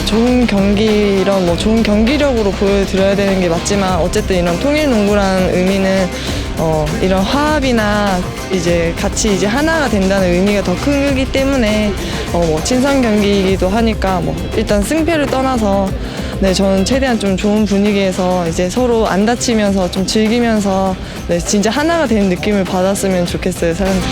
뭐 좋은 경기 이런 뭐 좋은 경기력으로 보여드려야 되는 게 맞지만 어쨌든 이런 통일 농구라는 의미는 어, 이런 화합이나 이제 같이 이제 하나가 된다는 의미가 더 크기 때문에 어, 뭐 친선 경기이기도 하니까 뭐 일단 승패를 떠나서 네 저는 최대한 좀 좋은 분위기에서 이제 서로 안 다치면서 좀 즐기면서 네 진짜 하나가 되는 느낌을 받았으면 좋겠어요 사람들이.